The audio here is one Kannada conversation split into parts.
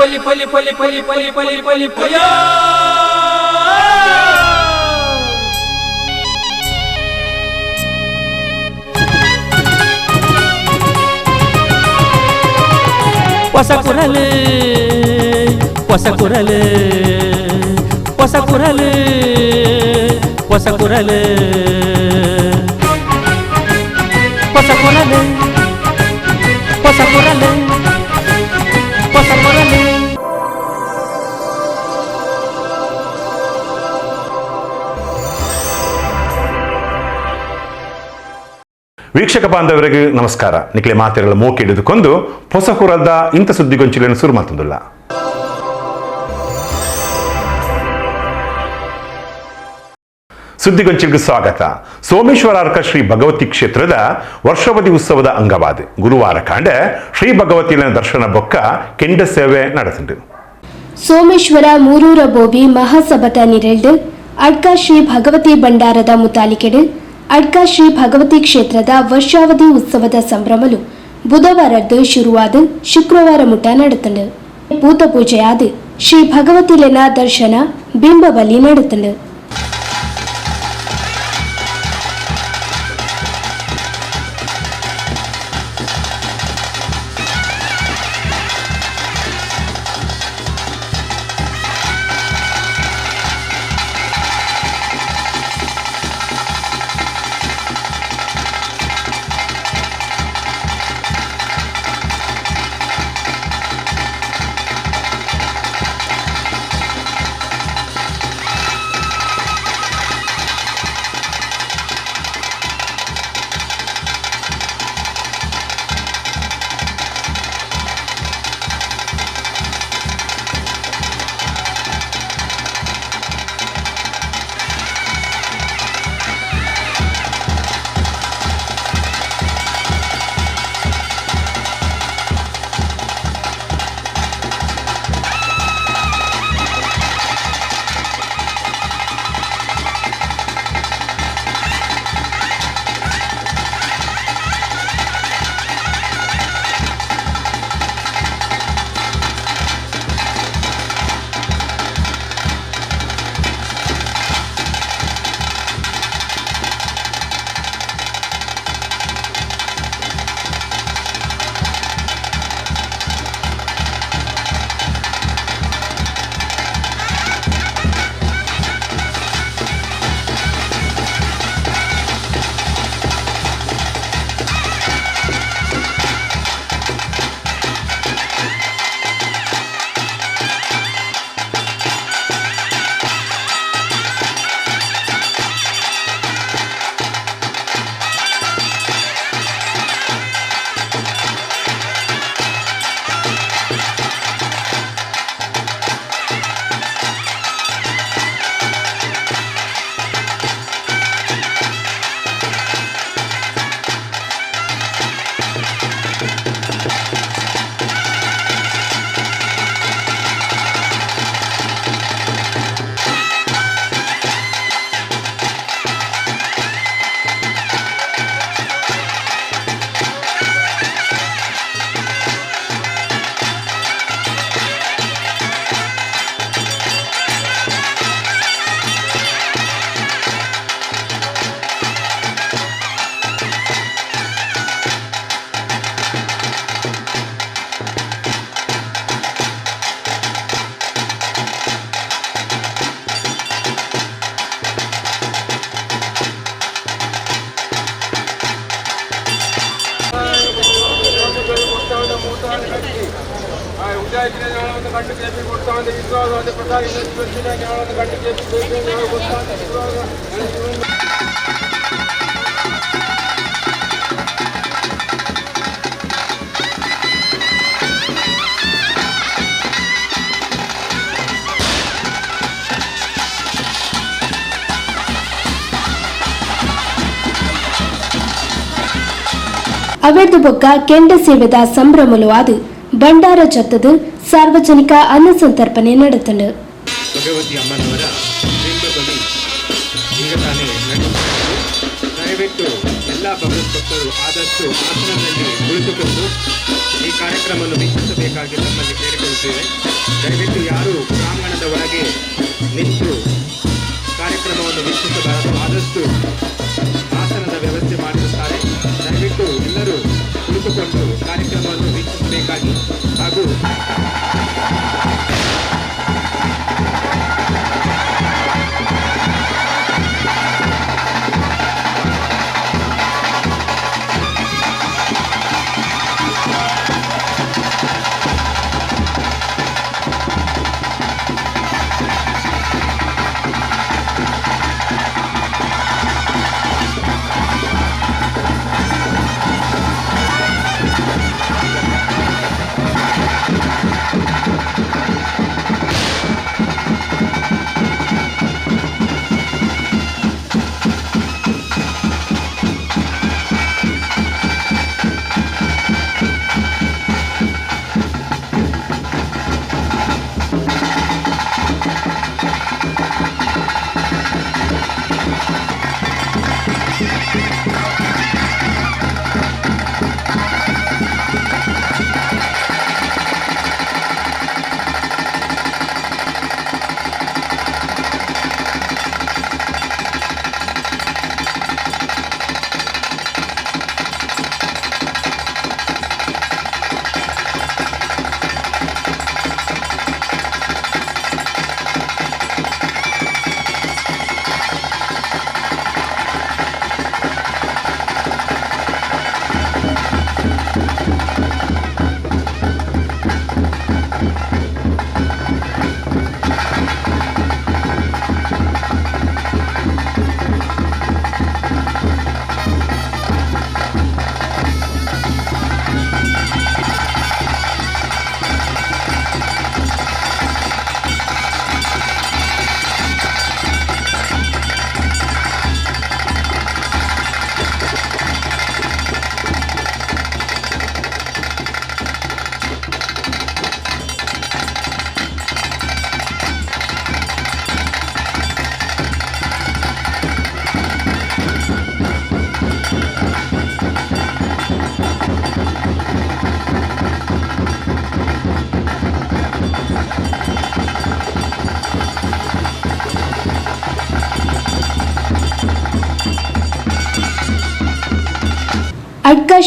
ಪಲಿ ಪಲಿ ಪಲಿ ಪಲಿ ಪಲಿ ಪಲಿ ಪಲಿ ಪಯ ಹೊಸ ಕುರಲು ಹೊಸ ಕುರಲು ಹೊಸ ಕುರಲು ಹೊಸ ಕುರಲು ಹೊಸ ಕುರಲು ಹೊಸ ಕುರಲು ವೀಕ್ಷಕ ಬಾಂಧವರಿಗೆ ನಮಸ್ಕಾರ. ನಿಖಲೆ ಮಾತೆಗಳ ಮೋಕೆ ಹಿಡಿದುಕೊಂಡು ಹೊಸ ಹುರದ ಇಂಥ ಸುದ್ದಿಗೊಂಚಲನ್ನು ಶುರು ಮಾಡ್ತಿದ್ದಿಲ್ಲ. ಸುದ್ದಿಗೊಂಚಿಗೆ ಸ್ವಾಗತ. ಸೋಮೇಶ್ವರಾರ್ಕ ಶ್ರೀ ಭಗವತಿ ಕ್ಷೇತ್ರದ ವರ್ಷವಧಿ ಉತ್ಸವದ ಅಂಗವಾದ. ಗುರುವಾರ ಕಾಂಡ ಶ್ರೀ ಭಗವತಿಯ ದರ್ಶನ ಬೊಕ್ಕ ಕೆಂಡ ಸೇವೆ ನಡೆಸಿತು ಸೋಮೇಶ್ವರ ಮೂರೂರ ಬೋಬಿ ಮಹಾಸಭಟ ನಿರಳ್ದು, ಅಡ್ಕ ಶ್ರೀ ಭಗವತಿ ಭಂಡಾರದ ಮುತಾಲಿಕೆಡು ಅಡ್ಕ ಶ್ರೀ ಭಗವತಿ ಕ್ಷೇತ್ರದ ವರ್ಷಾವಧಿ ಉತ್ಸವದ ಸಂಭ್ರಮಲು ಬುಧವಾರದ್ದು ಶುರುವಾದ ಶುಕ್ರವಾರ ಮುಟ ನಡೆತಂಡು. ಪೂಜೆಯಾದ ಶ್ರೀ ಭಗವತಿಲೆನ ದರ್ಶನ ಬಿಂಬಬಲಿ ನಡೆತಂಡು. ಅವೆರ್ದು ಬೊಕ್ಕ ಕೆಂಡ ಸೇವೆದ ಸಂಭ್ರಮಲು ಬಂಡಾರ ಭಂಡಾರ ಜತ್ತದು ಸಾರ್ವಜನಿಕ ಅನ್ನ ಸಂತರ್ಪಣೆ ನಡೆತಂಡು ಕಾರ್ಯಕ್ರಮವನ್ನು ವೀಕ್ಷಿಸಬಾರದು. ಆದಷ್ಟು ಕಾರ್ಯಕ್ರಮವನ್ನು ವೀಕ್ಷಿಸಬೇಕಾಗಿ ಹಾಗೂ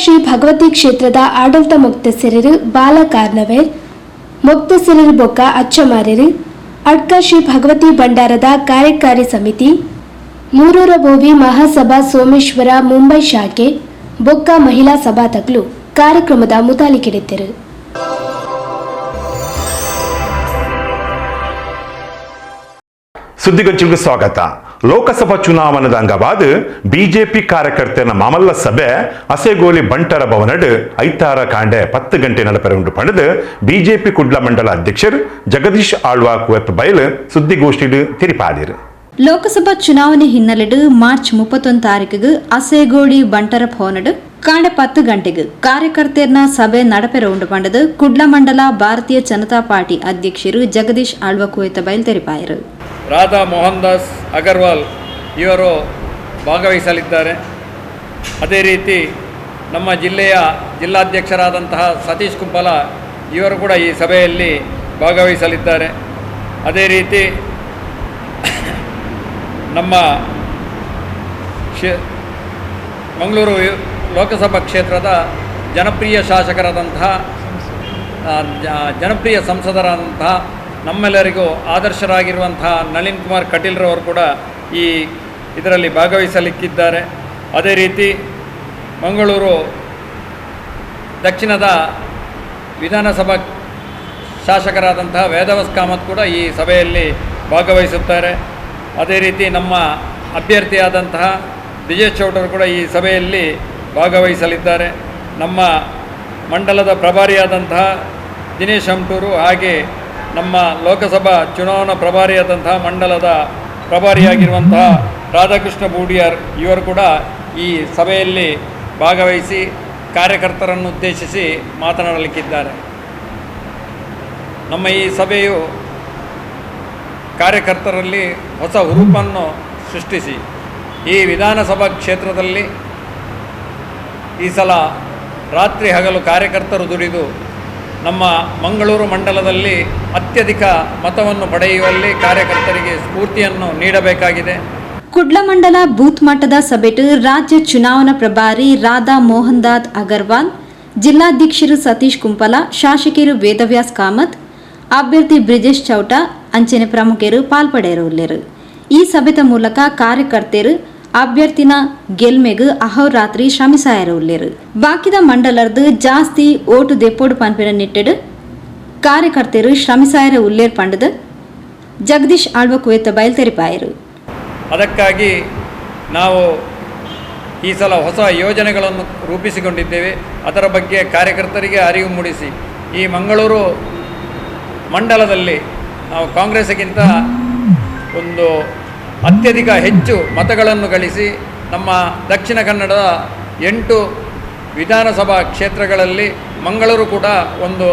ಶ್ರೀ ಭಗವತಿ ಕ್ಷೇತ್ರದ ಆಡಳಿತ ಮುಕ್ತಸಿರರು ಬಾಲ ಕಾರ್ನವೇರ್ ಮುಕ್ತಸಿರರು ಬೊಕ್ಕ ಅಚ್ಚಮಾರ್ಯರು ಅಡ್ಕ ಶ್ರೀ ಭಗವತಿ ಭಂಡಾರದ ಕಾರ್ಯಕಾರಿ ಸಮಿತಿ, ಮೂರೂರ ಭೋವಿ ಮಹಾಸಭಾ ಸೋಮೇಶ್ವರ ಮುಂಬೈ ಶಾಖೆ, ಬೊಕ್ಕ ಮಹಿಳಾ ಸಭಾ ತಗ್ಲು ಕಾರ್ಯಕ್ರಮದ ಮುತಾಲಿಕೆಡಿದ್ದರು ಸುದ್ದಿಗಂಚಿಗೆ ಸ್ವಾಗತ. ಲೋಕಸಭಾ ಚುನಾವಣೆದ ಅಂಗವಾದ ಬಿಜೆಪಿ ಕಾರ್ಯಕರ್ತರ ಮಾಮಲ್ಲ ಸಭೆ ಅಸೆಗೋಲಿ ಬಂಟರ ಭವನಡ್ ಐತಾರ ಕಾಂಡೆ ಪತ್ತು ಗಂಟೆ ನಡಪರೆ ಉಂಟು ಬಿಜೆಪಿ ಕುಡ್ಲ ಮಂಡಲ ಅಧ್ಯಕ್ಷರು ಜಗದೀಶ್ ಆಳ್ವಾ ಕುವೆಪ್ ಬಯಲು ಸುದ್ದಿಗೋಷ್ಠಿ ತಿರಿಪಾದಿರು. ಲೋಕಸಭಾ ಚುನಾವಣೆ ಹಿನ್ನೆಲೆಡು ಮಾರ್ಚ್ ಮುಪ್ಪತ್ತೊಂದು ತಾರೀಕಿಗೆ ಅಸೇಗೋಡಿ ಬಂಟರ ಭವನಡು ಕಾಂಡೆ ಪತ್ತು ಗಂಟೆಗೆ ಕಾರ್ಯಕರ್ತರನ್ನ ಸಭೆ ನಡಪೆರ ಉಂಡು ಪಂಡದು ಕುಡ್ಲ ಮಂಡಲ ಭಾರತೀಯ ಜನತಾ ಪಾರ್ಟಿ ಅಧ್ಯಕ್ಷರು ಜಗದೀಶ್ ಆಳ್ವ ಕುವೆತ ಬಯಲು ತೆರಿಪಾಯರು ರಾಧಾ ಮೋಹನ್ ದಾಸ್ ಅಗರ್ವಾಲ್ ಇವರು ಭಾಗವಹಿಸಲಿದ್ದಾರೆ. ಅದೇ ರೀತಿ ನಮ್ಮ ಜಿಲ್ಲೆಯ ಜಿಲ್ಲಾಧ್ಯಕ್ಷರಾದಂತಹ ಸತೀಶ್ ಕುಂಪಲ ಇವರು ಕೂಡ ಈ ಸಭೆಯಲ್ಲಿ ಭಾಗವಹಿಸಲಿದ್ದಾರೆ. ಅದೇ ರೀತಿ ನಮ್ಮ ಕ್ಷೇ ಮಂಗಳೂರು ಲೋಕಸಭಾ ಕ್ಷೇತ್ರದ ಜನಪ್ರಿಯ ಶಾಸಕರಾದಂತಹ ಜನಪ್ರಿಯ ಸಂಸದರಾದಂತಹ ನಮ್ಮೆಲ್ಲರಿಗೂ ಆದರ್ಶರಾಗಿರುವಂತಹ ನಳಿನ್ ಕುಮಾರ್ ಕಟೀಲ್ರವರು ಕೂಡ ಈ ಇದರಲ್ಲಿ ಭಾಗವಹಿಸಲಿಕ್ಕಿದ್ದಾರೆ. ಅದೇ ರೀತಿ ಮಂಗಳೂರು ದಕ್ಷಿಣದ ವಿಧಾನಸಭಾ ಶಾಸಕರಾದಂತಹ ವೇದವಸ್ ಕಾಮತ್ ಕೂಡ ಈ ಸಭೆಯಲ್ಲಿ ಭಾಗವಹಿಸುತ್ತಾರೆ. ಅದೇ ರೀತಿ ನಮ್ಮ ಅಭ್ಯರ್ಥಿಯಾದಂತಹ ವಿಜಯ್ ಚೌಟರು ಕೂಡ ಈ ಸಭೆಯಲ್ಲಿ ಭಾಗವಹಿಸಲಿದ್ದಾರೆ. ನಮ್ಮ ಮಂಡಲದ ಪ್ರಭಾರಿಯಾದಂತಹ ದಿನೇಶ್ ಅಂಟೂರು ಹಾಗೆ ನಮ್ಮ ಲೋಕಸಭಾ ಚುನಾವಣಾ ಪ್ರಭಾರಿಯಾದಂತಹ ಮಂಡಲದ ಪ್ರಭಾರಿಯಾಗಿರುವಂತಹ ರಾಧಾಕೃಷ್ಣ ಬೂಡಿಯಾರ್ ಇವರು ಕೂಡ ಈ ಸಭೆಯಲ್ಲಿ ಭಾಗವಹಿಸಿ ಕಾರ್ಯಕರ್ತರನ್ನು ಉದ್ದೇಶಿಸಿ ಮಾತನಾಡಲಿಕ್ಕಿದ್ದಾರೆ. ನಮ್ಮ ಈ ಸಭೆಯು ಕಾರ್ಯಕರ್ತರಲ್ಲಿ ಹೊಸ ಹುರುಪನ್ನು ಸೃಷ್ಟಿಸಿ. ಈ ವಿಧಾನಸಭಾ ಕ್ಷೇತ್ರದಲ್ಲಿ ಈ ಸಲ ರಾತ್ರಿ ಹಗಲು ಕಾರ್ಯಕರ್ತರು ದುಡಿದು ನಮ್ಮ ಮಂಗಳೂರು ಮಂಡಲದಲ್ಲಿ ಅತ್ಯಧಿಕ ಮತವನ್ನು ಪಡೆಯುವಲ್ಲಿ ಕಾರ್ಯಕರ್ತರಿಗೆ ಸ್ಫೂರ್ತಿಯನ್ನು ನೀಡಬೇಕಾಗಿದೆ. ಕುಡ್ಲಮಂಡಲ ಬೂತ್ ಮಟ್ಟದ ಸಭೆಟು ರಾಜ್ಯ ಚುನಾವಣಾ ಪ್ರಭಾರಿ ರಾಧಾ ಮೋಹನ್ ದಾತ್ ಅಗರ್ವಾಲ್, ಜಿಲ್ಲಾಧ್ಯಕ್ಷರು ಸತೀಶ್ ಕುಂಪಲ, ಶಾಸಕಿಯರು ವೇದವ್ಯಾಸ್ ಕಾಮತ್, ಅಭ್ಯರ್ಥಿ ಬ್ರಿಜೇಶ್ ಚೌಟ ಅಂಚನೆ ಪ್ರಮುಖರು ಪಾಲ್ಪಡೆಯಿರುವರು ಈ ಸಭೆದ ಮೂಲಕ ಕಾರ್ಯಕರ್ತರು, ಅಭ್ಯರ್ಥಿನ ಗೆಲ್ಮೆಗ್ ಅಹೋರಾತ್ರಿ ಶ್ರಮಿಸಾಯಿರುವರು ಬಾಕಿದ ಮಂಡಲರ್ದು ಜಾಸ್ತಿ ಓಟು ದೆಪ್ಪೋಡು ಪನ್ಪಿನ ನಿಟ್ಟೆಡು ಕಾರ್ಯಕರ್ತರು ಶ್ರಮಿಸಾಯರ ಉಲ್ಲೇರ್ ಪಂಡದು ಜಗದೀಶ್ ಆಳ್ವ ಕುವೆತ ಬಯಲ್ತೆರಿಪಾಯರು. ಅದಕ್ಕಾಗಿ ನಾವು ಈ ಸಲ ಹೊಸ ಯೋಜನೆಗಳನ್ನು ರೂಪಿಸಿಕೊಂಡಿದ್ದೇವೆ. ಅದರ ಬಗ್ಗೆ ಕಾರ್ಯಕರ್ತರಿಗೆ ಅರಿವು ಮೂಡಿಸಿ. ಈ ಮಂಗಳೂರು ಮಂಡಲದಲ್ಲಿ ನಾವು ಕಾಂಗ್ರೆಸ್ಗಿಂತ ಒಂದು ಅತ್ಯಧಿಕ ಹೆಚ್ಚು ಮತಗಳನ್ನು ಗಳಿಸಿ ನಮ್ಮ ದಕ್ಷಿಣ ಕನ್ನಡದ ಎಂಟು ವಿಧಾನಸಭಾ ಕ್ಷೇತ್ರಗಳಲ್ಲಿ ಮಂಗಳೂರು ಕೂಡ ಒಂದು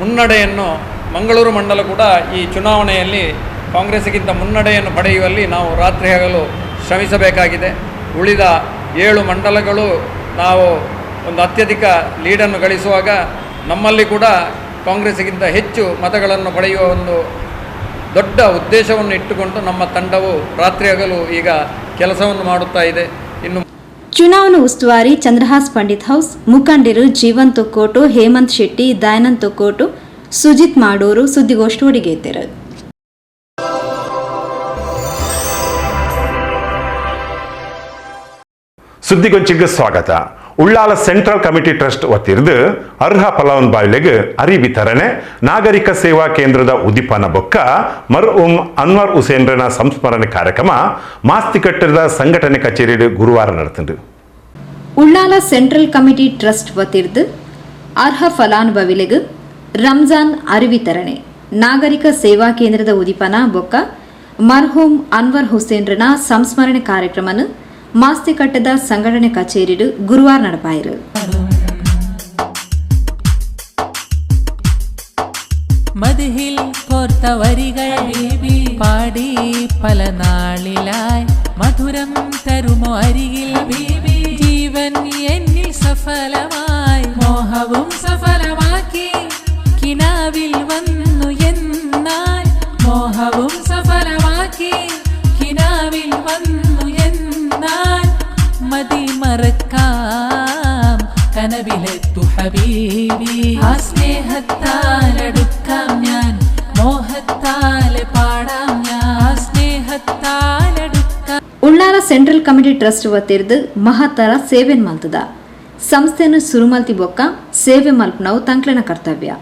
ಮುನ್ನಡೆಯನ್ನು, ಮಂಗಳೂರು ಮಂಡಲ ಕೂಡ ಈ ಚುನಾವಣೆಯಲ್ಲಿ ಕಾಂಗ್ರೆಸ್ಗಿಂತ ಮುನ್ನಡೆಯನ್ನು ಪಡೆಯುವಲ್ಲಿ ನಾವು ರಾತ್ರಿ ಹಗಲು ಶ್ರಮಿಸಬೇಕಾಗಿದೆ. ಉಳಿದ ಏಳು ಮಂಡಲಗಳು ನಾವು ಒಂದು ಅತ್ಯಧಿಕ ಲೀಡನ್ನು ಗಳಿಸುವಾಗ ನಮ್ಮಲ್ಲಿ ಕೂಡ ಕಾಂಗ್ರೆಸ್ಗಿಂತ ಹೆಚ್ಚು ಮತಗಳನ್ನು ಪಡೆಯುವ ಒಂದು ದೊಡ್ಡ ಉದ್ದೇಶವನ್ನು ಇಟ್ಟುಕೊಂಡು ನಮ್ಮ ತಂಡವು ರಾತ್ರಿ ಹಗಲು ಈಗ ಕೆಲಸವನ್ನು ಮಾಡುತ್ತಾ ಇದೆ. ಇನ್ನು ಚುನಾವಣಾ ಉಸ್ತುವಾರಿ ಚಂದ್ರಹಾಸ್ ಪಂಡಿತ್ ಹೌಸ್ ಮುಖಂಡರು ಜೀವನ್ ತೊಕ್ಕೋಟು ಹೇಮಂತ್ ಶೆಟ್ಟಿ ದಯಾನಂದ್ ತೊಕ್ಕೋಟು ಸುಜಿತ್ ಮಾಡೂರು ಸುದ್ದಿಗೋಷ್ಠಿ ಒಡಿಗೆದ್ದರು ಸುದ್ದಿಗೊಂಚಿಗೆ ಸ್ವಾಗತ. ಉಳ್ಳಾಲ ಸೆಂಟ್ರಲ್ ಕಮಿಟಿ ಟ್ರಸ್ಟ್ ವತಿರ್ದು ಅರ್ಹ ಫಲಾನುಭವಿಗಳಿಗೆ ಅರಿ ವಿತರಣೆ, ನಾಗರಿಕ ಸೇವಾ ಕೇಂದ್ರದ ಉದಿಪನ ಬೊಕ್ಕ, ಮರ್ ಉಮ್ ಅನ್ವರ್ ಹುಸೇನ್ರನ ಸಂಸ್ಮರಣೆ ಕಾರ್ಯಕ್ರಮ ಮಾಸ್ತಿ ಮಾಸ್ತಿಕಟ್ಟದ ಸಂಘಟನೆ ಕಚೇರಿ ಗುರುವಾರ ನಡೆತಂಡು ಉಳ್ಳಾಲ ಸೆಂಟ್ರಲ್ ಕಮಿಟಿ ಟ್ರಸ್ಟ್ ವತಿರ್ದು ಅರ್ಹ ಫಲಾನುಭವಿಗಳಿಗೆ ರಂಜಾನ್ ಅರಿವಿತರಣೆ ನಾಗರಿಕ ಸೇವಾ ಕೇಂದ್ರದ ಉದಿಪನ ಬೊಕ್ಕ ಮರ್ಹೂಮ್ ಅನ್ವರ್ ಹುಸೇನ್ರನ ಸಂಸ್ಮರಣೆ ಕಾರ್ಯಕ್ರಮನ ಮಾಸ್ತಿಕಟ್ಟದ ಸಂಘಟನೆ ಕಚೇರಿಡು ಗುರುವಾರ ನಡಪಾಯಿರು മതിഹിൽ കോർത്തവരികൾ പാടി പല നാളിലായി മധുരം തരുമോ അരികിൽ ബീബി ಕಮಿಟಿ ಟ್ರಸ್ಟ್ ವತಿರ್ದು ಮಹತ್ತರ ಸೇವೆ ಮಲ್ತದ. ಸಂಸ್ಥೆಯನ್ನು ಸುರು ಮಲ್ತಿ ಬೊಕ್ಕ ಸೇವೆ ಮಲ್ಪನವು ತಂಕ್ಲೆನ ಕರ್ತವ್ಯ.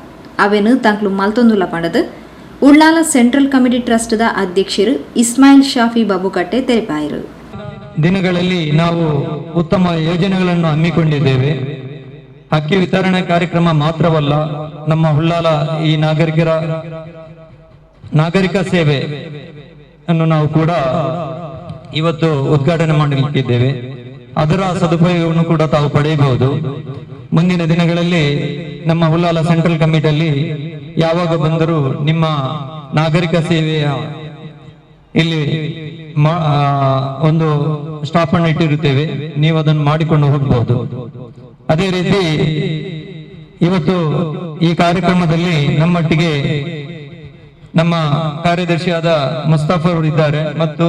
ಅವೇನು ತಂಕ್ಲು ಮಲ್ತೊಂದುಲ ಪಂಡದು ಉಳ್ಳಾಲ ಸೆಂಟ್ರಲ್ ಕಮಿಟಿ ಟ್ರಸ್ಟ್ದ ಅಧ್ಯಕ್ಷರು ಇಸ್ಮಾಯಿಲ್ ಶಾಫಿ ಬಾಬುಕಟ್ಟೆ ತೆರೆಪಾಯರು. ದಿನಗಳಲ್ಲಿ ನಾವು ಉತ್ತಮ ಯೋಜನೆಗಳನ್ನು ಹಮ್ಮಿಕೊಂಡಿದ್ದೇವೆ. ಅಕ್ಕಿ ವಿತರಣೆ ಕಾರ್ಯಕ್ರಮ ಮಾತ್ರವಲ್ಲ, ನಮ್ಮ ಉಳ್ಳಾಲ ಈ ನಾಗರಿಕರ ನಾಗರಿಕ ಸೇವೆ ಅನ್ನು ನಾವು ಕೂಡ ಇವತ್ತು ಉದ್ಘಾಟನೆ ಮಾಡಲಿಕ್ಕಿದ್ದೇವೆ. ಅದರ ಸದುಪಯೋಗವನ್ನು ಕೂಡ ತಾವು ಪಡೆಯಬಹುದು. ಮುಂದಿನ ದಿನಗಳಲ್ಲಿ ನಮ್ಮ ಹುಲ್ಲಾಲ ಸೆಂಟ್ರಲ್ ಕಮಿಟಿಯಲ್ಲಿ ಯಾವಾಗ ಬಂದರೂ ನಿಮ್ಮ ನಾಗರಿಕ ಸೇವೆಯ ಇಲ್ಲಿ ಒಂದು ಸ್ಟಾಪ್ ಅನ್ನು ಇಟ್ಟಿರುತ್ತೇವೆ. ನೀವು ಅದನ್ನು ಮಾಡಿಕೊಂಡು ಹೋಗಬಹುದು. ಅದೇ ರೀತಿ ಇವತ್ತು ಈ ಕಾರ್ಯಕ್ರಮದಲ್ಲಿ ನಮ್ಮೊಟ್ಟಿಗೆ ನಮ್ಮ ಕಾರ್ಯದರ್ಶಿಯಾದ ಮುಸ್ತಾಫರ್ ಅವರು ಇದ್ದಾರೆ ಮತ್ತು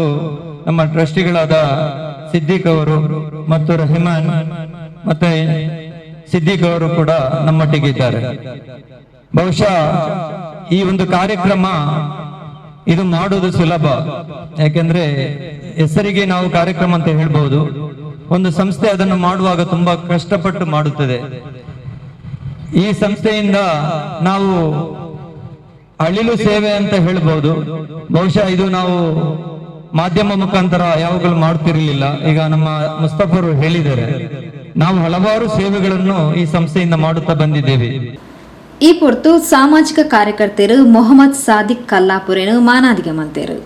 ನಮ್ಮ ಟ್ರಸ್ಟಿಗಳಾದ ಸಿದ್ದಿಕ್ ಅವರು ಮತ್ತು ರಹಿಮಾನ್ ಮತ್ತೆ ಸಿದ್ದಿಕ್ ಅವರು ಕೂಡ ನಮ್ಮೊಟ್ಟಿಗಿದ್ದಾರೆ. ಬಹುಶಃ ಈ ಒಂದು ಕಾರ್ಯಕ್ರಮ ಇದು ಮಾಡೋದು ಸುಲಭ. ಯಾಕೆಂದ್ರೆ ಹೆಸರಿಗೆ ನಾವು ಕಾರ್ಯಕ್ರಮ ಅಂತ ಹೇಳ್ಬಹುದು ಒಂದು ಸಂಸ್ಥೆ ಅದನ್ನು ಮಾಡುವಾಗ ತುಂಬಾ ಕಷ್ಟಪಟ್ಟು ಮಾಡುತ್ತದೆ. ಈ ಸಂಸ್ಥೆಯಿಂದ ನಾವು ಅಳಿಲು ಸೇವೆ ಅಂತ ಹೇಳ್ಬಹುದು ಬಹುಶಃ ಇದು ನಾವು ಮಾಧ್ಯಮ ಮುಖಾಂತರ ಯಾವಾಗಲೂ ಮಾಡ್ತಿರ್ಲಿಲ್ಲ. ಈಗ ನಮ್ಮ ಮುಸ್ತಫರು ಹೇಳಿದ್ದಾರೆ, ನಾವು ಹಲವಾರು ಸೇವೆಗಳನ್ನು ಈ ಸಂಸ್ಥೆಯಿಂದ ಮಾಡುತ್ತಾ ಬಂದಿದ್ದೇವೆ. ಈ ಕುರಿತು ಸಾಮಾಜಿಕ ಕಾರ್ಯಕರ್ತರು ಮೊಹಮ್ಮದ್ ಸಾದಿಕ್ ಕಲ್ಲಾಪುರೇನು ಮಾನಾದಿಗೆ ಮಂತೇರು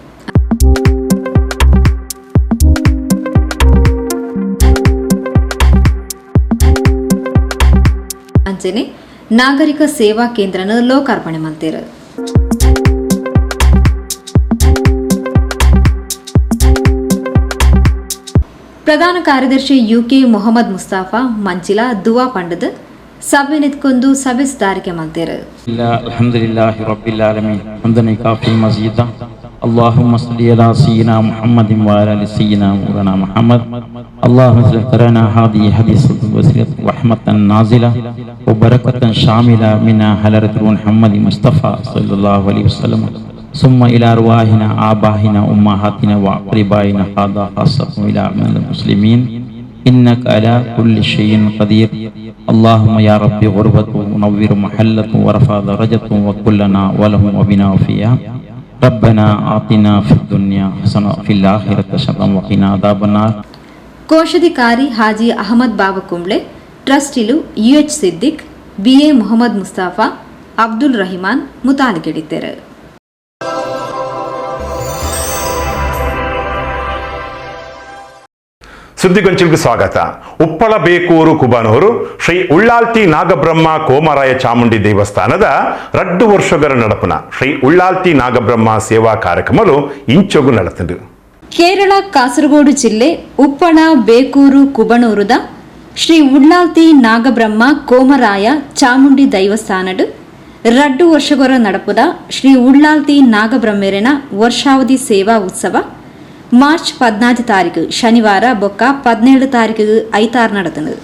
ನಾಗರಿಕ ಸೇವಾ ಕೇಂದ್ರನ ಲೋಕಾರ್ಪಣೆ ಮಲ್ತೇರು ಪ್ರಧಾನ ಕಾರ್ಯದರ್ಶಿ ಯುಕೆ ಮೊಹಮ್ಮದ್ ಮುಸ್ತಾಫಾ ಮಂಚಿಲ ದುವಾ ಪಂಡದ್ ಸಭೆ ನಿತ್ಕೊಂಡು ಸಭೆ ಸುಧಾರಿಕೆ ಮಾಡ್ತಾರೆ الله الحمد لله رب العالمين حمدا كافي مزيدا اللهم صل على سيدنا محمد وعلى ال سيدنا مولانا محمد اللهم صل لنا هذه حديث وسيلة رحمة نازلة وبركة شاملة من حلرة محمد مصطفى صلى الله عليه وسلم ثم إلى أرواحنا آبائنا أمهاتنا وأقربائنا هذا خاصة إلى من المسلمين إنك على كل شيء قدير اللهم يا ربي غربة ونور محلة ورفع درجة وكلنا ولهم وبنا وفيها ربنا آتنا في الدنيا حسنة وفي الآخرة حسنة وقنا عذاب النار ಕೋಶಾಧಿಕಾರಿ ಹಾಜಿ ಅಹಮದ್ ಬಾಬಾ ಕುಂಬ್ಳೆ ಟ್ರಸ್ಟಿಲು ಯುಎಚ್ ಸಿದ್ದಿಕ್ ಬಿಎ ಮೊಹಮ್ಮದ್ ಮುಸ್ತಾಫಾ ಅಬ್ದುಲ್ ರಹಿಮಾನ್ ಮುತಾಲಿಕೆಡಿದ್ದಾರೆ ಸುದ್ದಿಗೊಂಚಿಗೆ ಸ್ವಾಗತ. ಉಪ್ಪಳ ಬೇಕೂರು ಕುಬನೂರು ಶ್ರೀ ಉಳ್ಳಾಲ್ತಿ ನಾಗಬ್ರಹ್ಮ ಕೋಮರಾಯ ಚಾಮುಂಡಿ ದೇವಸ್ಥಾನದ ರಡ್ಡು ವರ್ಷಗಳ ನಡಪನ ಶ್ರೀ ಉಳ್ಳಾಲ್ತಿ ನಾಗಬ್ರಹ್ಮ ಸೇವಾ ಕಾರ್ಯಕ್ರಮಲು ಇಂಚೊಗು ನಡೆತದು. ಕೇರಳ ಕಾಸರಗೋಡು ಜಿಲ್ಲೆ ಉಪ್ಪಳ ಬೇಕೂರು ಕುಬಣೂರುದ ಶ್ರೀ ಉಳ್ಳಾಲ್ತಿ ನಾಗಬ್ರಹ್ಮ ಕೋಮರಾಯ ಚಾಮುಂಡಿ ದೈವಸ್ಥಾನಡು ರಡ್ಡು ವರ್ಷಗೊರ ನಡಪುದ ಶ್ರೀ ಉಳ್ಳಾಲ್ತಿ ನಾಗಬ್ರಹ್ಮೇರಿನ ವರ್ಷಾವಧಿ ಸೇವಾ ಉತ್ಸವ ಮಾರ್ಚ್ ಪದ್ನಾಲ್ಕು ತಾರೀಕು ಶನಿವಾರ ಬೊಕ್ಕ ಪದಿನೇಳು ತಾರೀಕು ಐತಾರು ನಡೆತನು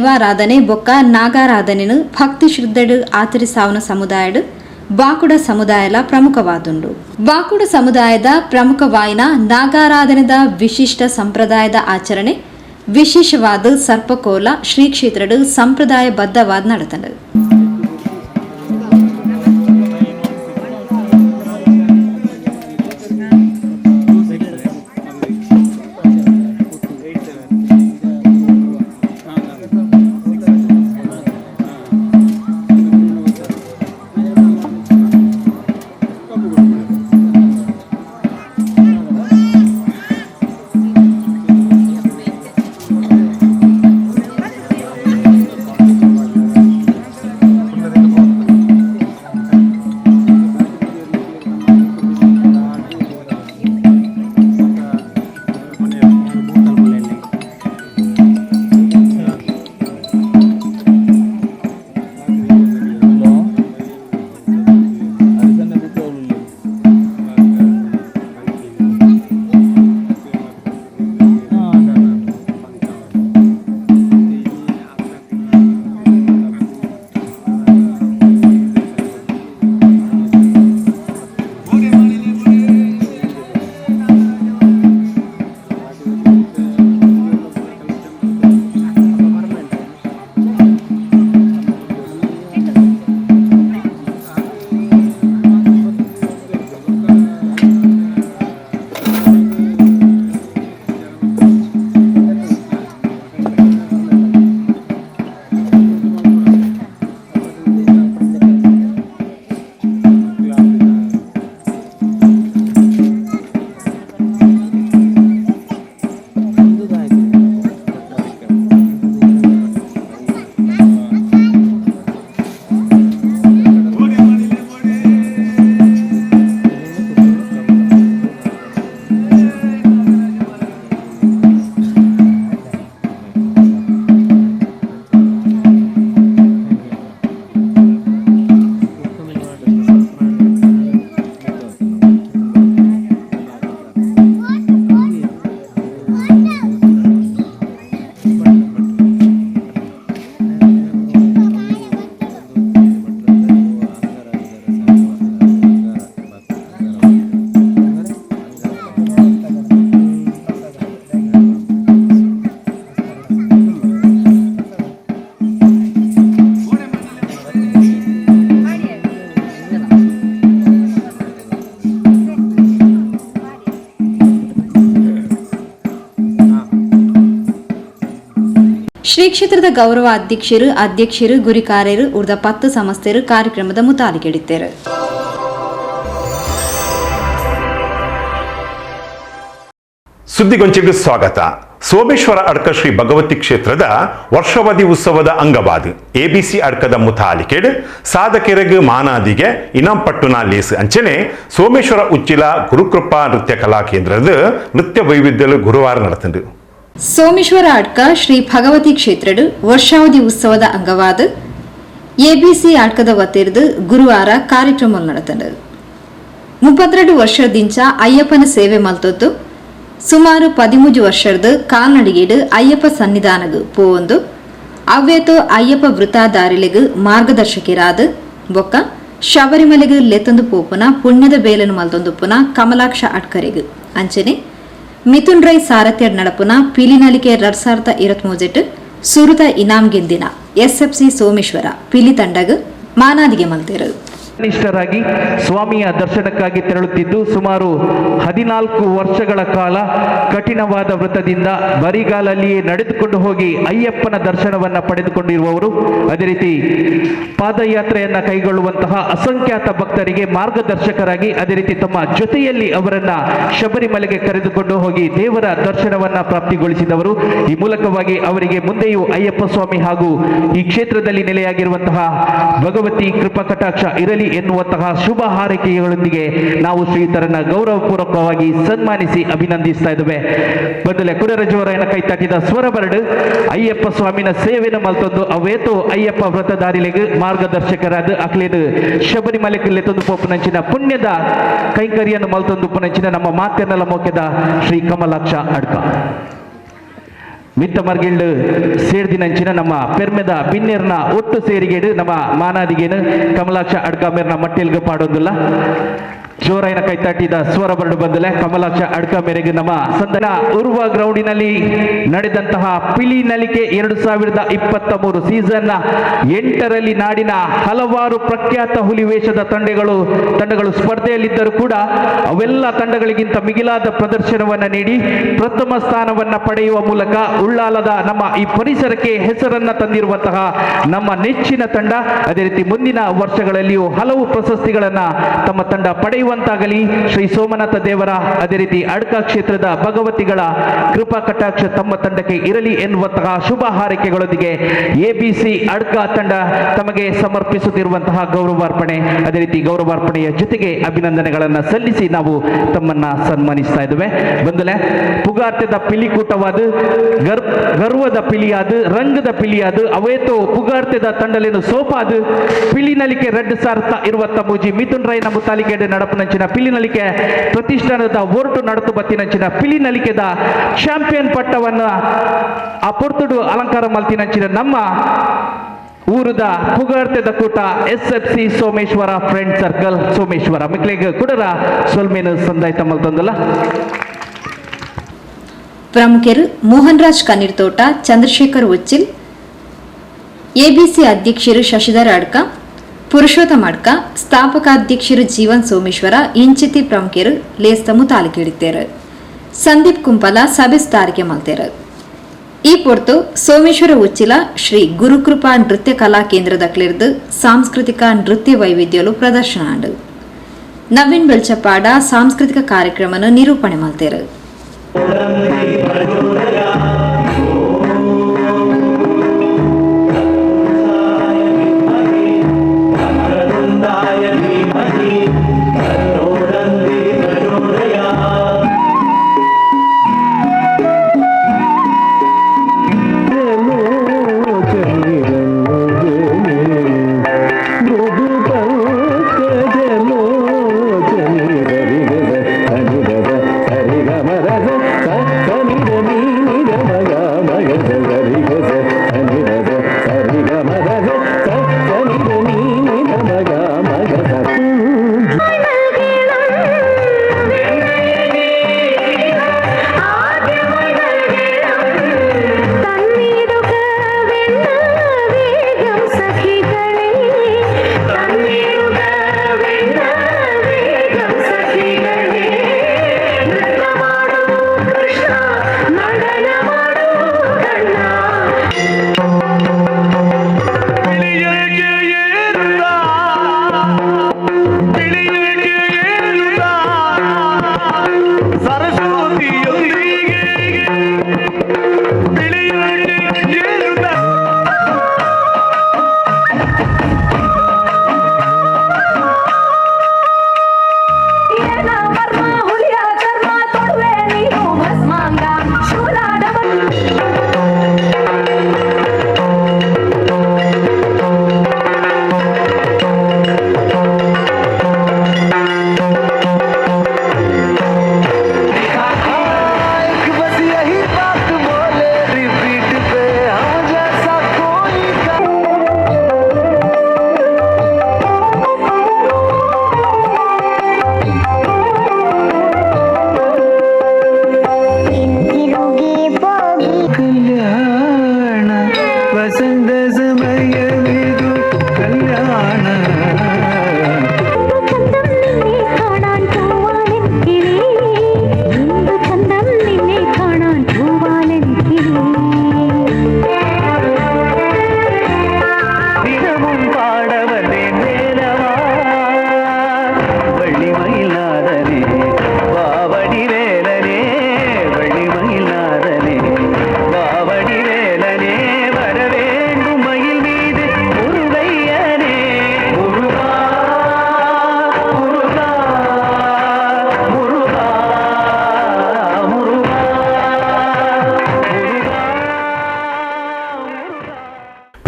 ಬೊಕ್ಕ ನಾಗಾರಾಧನೆನು ಭಕ್ತಿ ಶ್ರದ್ಧೆಡು ಆಚರಿಸಾವನ ಸಮುದಾಯಡು ಬಾಕುಡ ಸಮುದಾಯದ ಪ್ರಮುಖವಾದುಂಡು. ಬಾಕುಡ ಸಮುದಾಯದ ಪ್ರಮುಖವಾಯಿನ ನಾಗಾರಾಧನೆದ ವಿಶಿಷ್ಟ ಸಂಪ್ರದಾಯದ ಆಚರಣೆ ವಿಶೇಷವಾದ ಸರ್ಪಕೋಲ ಶ್ರೀ ಕ್ಷೇತ್ರಡು ಸಂಪ್ರದಾಯಬದ್ಧವಾದ ನಡೆತಂಡು ಗೌರವ ಅಧ್ಯಕ್ಷರು ಅಧ್ಯಕ್ಷರು ಗುರಿಕಾರ್ಯರು ಉಳಿದ ಪತ್ತು ಸಂಸ್ಥೆಯರು ಕಾರ್ಯಕ್ರಮದ ಮುತಾಲಿಗೆಡಿದ್ದರು ಸುದ್ದಿಗೊಂಚಿಗೆ ಸ್ವಾಗತ. ಸೋಮೇಶ್ವರ ಅಡ್ಕ ಶ್ರೀ ಭಗವತಿ ಕ್ಷೇತ್ರದ ವರ್ಷವಧಿ ಉತ್ಸವದ ಅಂಗವಾದ ಎಬಿಸಿ ಅಡ್ಕದ ಮುತಾಲಿಕೆಡ್ ಸಾಧಕೆರೆಗೆ ಮಾನಾದಿಗೆ ಇನಾಂ ಪಟ್ಟುನ ಲೇಸ್ ಅಂಚನೆ ಸೋಮೇಶ್ವರ ಉಚ್ಚಿಲ ಗುರುಕೃಪಾ ನೃತ್ಯ ಕಲಾ ಕೇಂದ್ರದ ನೃತ್ಯ ವೈವಿಧ್ಯಲು ಗುರುವಾರ ನಡೆತಂದು. ಸೋಮೇಶ್ವರ ಆಟ್ಕ ಶ್ರೀ ಭಗವತಿ ಕ್ಷೇತ್ರಡು ವರ್ಷಾವಧಿ ಉತ್ಸವದ ಅಂಗವಾದ ಎಬಿಸಿ ಆಟ್ಕದ ವತಿರ್ದು ಗುರುವಾರ ಕಾರ್ಯಕ್ರಮ ನಡೆತಂಡು ಮುಪ್ಪತ್ತೆರಡು ವರ್ಷದಿಂಚ ಅಯ್ಯಪ್ಪನ ಸೇವೆ ಮಲ್ತೊತ್ತು ಸುಮಾರು ಪದಿಮೂಜು ವರ್ಷದ ಕಾಲ್ನಡಿಗೆಡು ಅಯ್ಯಪ್ಪ ಸನ್ನಿಧಾನಗು ಪೋವೊಂದು. ಅವ್ಯತೋ ಅಯ್ಯಪ್ಪ ವೃತ್ತಾದಾರಿಲೆಗು ಮಾರ್ಗದರ್ಶಕಿರಾದ ಬೊಕ್ಕ ಶಬರಿಮಲೆಗೆ ಲೆತ್ತೊಂದು ಪೋಪುನ ಪುಣ್ಯದ ಬೇಲನ್ನು ಮಲ್ತೊಂದು ಪುನ ಕಮಲಾಕ್ಷ ಅಟ್ಕರೆಗು ಅಂಚನೆ ಮಿಥುನ್ ರೈ ಸಾರಥ್ಯಡ್ ನಡಪುನ ಪಿಲಿನಲಿಕೆ ಎರಡ್ ಸಾವಿರದ ಇರತ್ಮೂಜೆಟ್ ಸುರುತ ಇನಾಮ್ ಗೆಂದಿನ ಎಸ್ಎಫ್ಸಿ ಸೋಮೇಶ್ವರ ಪಿಲಿ ತಂಡಗ ಮಾನಾದಿಗೆ ಮಲ್ತೇರು ನಿಷ್ಠರಾಗಿ ಸ್ವಾಮಿಯ ದರ್ಶನಕ್ಕಾಗಿ ತೆರಳುತ್ತಿದ್ದು ಸುಮಾರು ಹದಿನಾಲ್ಕು ವರ್ಷಗಳ ಕಾಲ ಕಠಿಣವಾದ ವೃತ್ತದಿಂದ ಬರಿಗಾಲಲ್ಲಿಯೇ ನಡೆದುಕೊಂಡು ಹೋಗಿ ಅಯ್ಯಪ್ಪನ ದರ್ಶನವನ್ನು ಪಡೆದುಕೊಂಡಿರುವವರು ಅದೇ ರೀತಿ ಪಾದಯಾತ್ರೆಯನ್ನ ಕೈಗೊಳ್ಳುವಂತಹ ಅಸಂಖ್ಯಾತ ಭಕ್ತರಿಗೆ ಮಾರ್ಗದರ್ಶಕರಾಗಿ ಅದೇ ರೀತಿ ತಮ್ಮ ಜೊತೆಯಲ್ಲಿ ಅವರನ್ನ ಶಬರಿಮಲೆಗೆ ಕರೆದುಕೊಂಡು ಹೋಗಿ ದೇವರ ದರ್ಶನವನ್ನ ಪ್ರಾಪ್ತಿಗೊಳಿಸಿದವರು. ಈ ಮೂಲಕವಾಗಿ ಅವರಿಗೆ ಮುಂದೆಯೂ ಅಯ್ಯಪ್ಪ ಸ್ವಾಮಿ ಹಾಗೂ ಈ ಕ್ಷೇತ್ರದಲ್ಲಿ ನೆಲೆಯಾಗಿರುವಂತಹ ಭಗವತಿ ಕೃಪಾ ಕಟಾಕ್ಷ ಇರಲಿ ಎನ್ನುವಂತಹ ಶುಭ ಹಾರೈಕೆಗಳೊಂದಿಗೆ ನಾವು ಶ್ರೀತರನ್ನ ಗೌರವಪೂರ್ವಕವಾಗಿ ಸನ್ಮಾನಿಸಿ ಅಭಿನಂದಿಸ್ತಾ ಇದ್ದೇವೆ. ಬದಲೇ ಕುಡರಜೋರಾಯನ ಕೈ ತಟ್ಟಿದ ಸ್ವರಬರಡು, ಅಯ್ಯಪ್ಪ ಸ್ವಾಮಿನ ಸೇವೆನ ಮಲ್ತೊಂದು, ಅವೇತೋ ಅಯ್ಯಪ್ಪ ವ್ರತದಾರಿಲೆಗೆ ಮಾರ್ಗದರ್ಶಕರಾದ ಅಕ್ಲೇದು ಶಬರಿಮಲೆಗೆ ತಂದು ಪೋಪನಂಚಿನ ಪುಣ್ಯದ ಕೈಂಕರ್ಯನ್ನು ಮಲ್ತೊಂದು ಪುನಂಚಿನ ನಮ್ಮ ಮಾತೆನಲ ಮೋಕ್ಯದ ಶ್ರೀ ಕಮಲಾಕ್ಷ ಅಡ್ಕ. ಮಿತ್ತ ಮರ್ಗಿಲ್ಡು ಸೇರ್ದಿನಂಚಿನ ನಮ್ಮ ಪೆರ್ಮೆದ ಬಿನ್ನೆರ್ನ ಒಟ್ಟು ಸೇರಿಗೆಡು ನಮ್ಮ ಮಾನಾದಿಗೇನು ಕಮಲಾಕ್ಷ ಅಡ್ಕ ಮೇರ್ನ ಮಟ್ಟಿಲ್ಗೆ ಪಾಡೋದಿಲ್ಲ. ಜೋರಾಯಿನ ಕೈ ತಟ್ಟಿದ ಸ್ವರ ಬರಡು ಬಂದಲೆ ಕಮಲಾಕ್ಷ ಅಡ್ಕ ಮೇರೆಗೆ ನಮ್ಮ ಸಂದನ ಉರ್ವ ಗ್ರೌಂಡಿನಲ್ಲಿ ನಡೆದಂತಹ ಪಿಲಿ ನಲಿಕೆ ಎರಡು ಸಾವಿರದ ಇಪ್ಪತ್ತ ಮೂರು ಸೀಸನ್ ಎಂಟರಲ್ಲಿ ನಾಡಿನ ಹಲವಾರು ಪ್ರಖ್ಯಾತ ಹುಲಿ ವೇಷದ ತಂಡಗಳು ತಂಡಗಳು ಸ್ಪರ್ಧೆಯಲ್ಲಿದ್ದರೂ ಕೂಡ ಅವೆಲ್ಲ ತಂಡಗಳಿಗಿಂತ ಮಿಗಿಲಾದ ಪ್ರದರ್ಶನವನ್ನ ನೀಡಿ ಪ್ರಥಮ ಸ್ಥಾನವನ್ನ ಪಡೆಯುವ ಮೂಲಕ ಉಳ್ಳಾಲದ ನಮ್ಮ ಈ ಪರಿಸರಕ್ಕೆ ಹೆಸರನ್ನ ತಂದಿರುವಂತಹ ನಮ್ಮ ನೆಚ್ಚಿನ ತಂಡ. ಅದೇ ರೀತಿ ಮುಂದಿನ ವರ್ಷಗಳಲ್ಲಿಯೂ ಹಲವು ಪ್ರಶಸ್ತಿಗಳನ್ನ ತಮ್ಮ ತಂಡ ಪಡೆಯುವಂತಾಗಲಿ ಶ್ರೀ ಸೋಮನಾಥ ದೇವರ ಅದೇ ರೀತಿ ಅಡ್ಕ ಕ್ಷೇತ್ರದ ಭಗವತಿಗಳ ಕೃಪಾ ಕಟಾಕ್ಷ ತಮ್ಮ ತಂಡಕ್ಕೆ ಇರಲಿ ಎನ್ನುವಂತಹ ಶುಭ ಹಾರೈಕೆಗಳೊಂದಿಗೆ ಎಬಿಸಿ ಅಡ್ಕ ತಂಡ ತಮಗೆ ಸಮರ್ಪಿಸುತ್ತಿರುವಂತಹ ಗೌರವಾರ್ಪಣೆ, ಅದೇ ರೀತಿ ಗೌರವಾರ್ಪಣೆಯ ಜೊತೆಗೆ ಅಭಿನಂದನೆಗಳನ್ನು ಸಲ್ಲಿಸಿ ನಾವು ತಮ್ಮನ್ನ ಸನ್ಮಾನಿಸ್ತಾ ಇದ್ದೇವೆ. ಬಂದಲೆ ಪುಗಾರ್ಥದ ಪಿಲಿಕೂಟವಾದ, ಗರ್, ಗರ್ವದ ಪಿಲಿಯಾದ, ರಂಗದ ಪಿಲಿಯಾದ, ಅವೇತೋ ಪುಗಾರ್ಥದ ತಂಡಲೇನು ಸೋಪಾದ ಪಿಲಿನಲಿಕೆ ರೆಡ್ ಸಾರ್ತಾ ಇರುವ ಮೂಜಿ ಮಿಥುನ್ ರೈನ ಮುತಾಲಿಕೆಡೆ ನಡಪನಂಚಿನ ಪಿಲಿನಲಿಕೆ ಪ್ರತಿಷ್ಠಾನದ ಓರ್ಟು ನಡತು ಬತ್ತಿನಂಚಿನ ಪಿಲಿನಲಿಕೆದ ಚಾಂಪಿಯನ್ ಪಟ್ಟವನ್ನು ಆ ಅಲಂಕಾರ ಮಲ್ತಿನಂಚಿನ ನಮ್ಮ ಊರದ ಪುಗಾರ್ತೆದ ಕೂಟ S F C Someshwar friend circle Someshwar ಮಿಕ್ಲೆಗೆ ಕುಡರ ಸೊಲ್ಮೇನು ಸಂದಾಯ್ತ ಮಲ್ತೊಂದಲ್ಲ. ಪ್ರಮುಖರು ಮೋಹನ್ ರಾಜ್ ಕಣ್ಣೀರ್ ತೋಟ ಚಂದ್ರಶೇಖರ್ ಉಚ್ಚಿಲ್ ಎಬಿಸಿ ಅಧ್ಯಕ್ಷರು ಶಶಿಧರ್ ಅಡ್ಕ ಪುರುಷೋತ್ತಮ ಅಡ್ಕ ಸ್ಥಾಪಕಾಧ್ಯಕ್ಷರು ಜೀವನ್ ಸೋಮೇಶ್ವರ, ಇಂಚಿತಿ ಪ್ರಮುಖರು ಲೇಸ್ತಮು ತಾಲೂಕಿಡಿದ್ದೇರು ಸಂದೀಪ್ ಕುಂಪಲ ಸಭೆ ಸ್ಥಾರಿಕೆ ಮಲ್ತೇರು ಈ ಪೊರ್ತು ಸೋಮೇಶ್ವರ ಉಚ್ಚಿಲ ಶ್ರೀ ಗುರುಕೃಪಾ ನೃತ್ಯ ಕಲಾ ಕೇಂದ್ರದಕ್ಲಿರ್ದು ಸಾಂಸ್ಕೃತಿಕ ನೃತ್ಯ ವೈವಿಧ್ಯಲು ಪ್ರದರ್ಶನ ಆಂಡು. ನವೀನ್ ಬೆಳ್ಚಪ್ಪಾಡ ಸಾಂಸ್ಕೃತಿಕ ಕಾರ್ಯಕ್ರಮನ ನಿರೂಪಣೆ ಮಲ್ತೇರು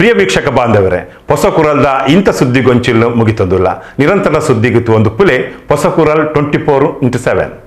ಪ್ರಿಯ ವೀಕ್ಷಕ ಬಾಂಧವರೇ ಹೊಸಕುರಲ್ದ ಇಂಥ ಸುದ್ದಿಗೊಂಚಿಲ್ಲ ಮುಗಿತದಿಲ್ಲ. ನಿರಂತರ ಸುದ್ದಿಗಿತ್ತು ಒಂದು ಪುಲೆ ಹೊಸಕುರಲ್ ಟ್ವೆಂಟಿ ಫೋರ್ ಇಂಟು ಸೆವೆನ್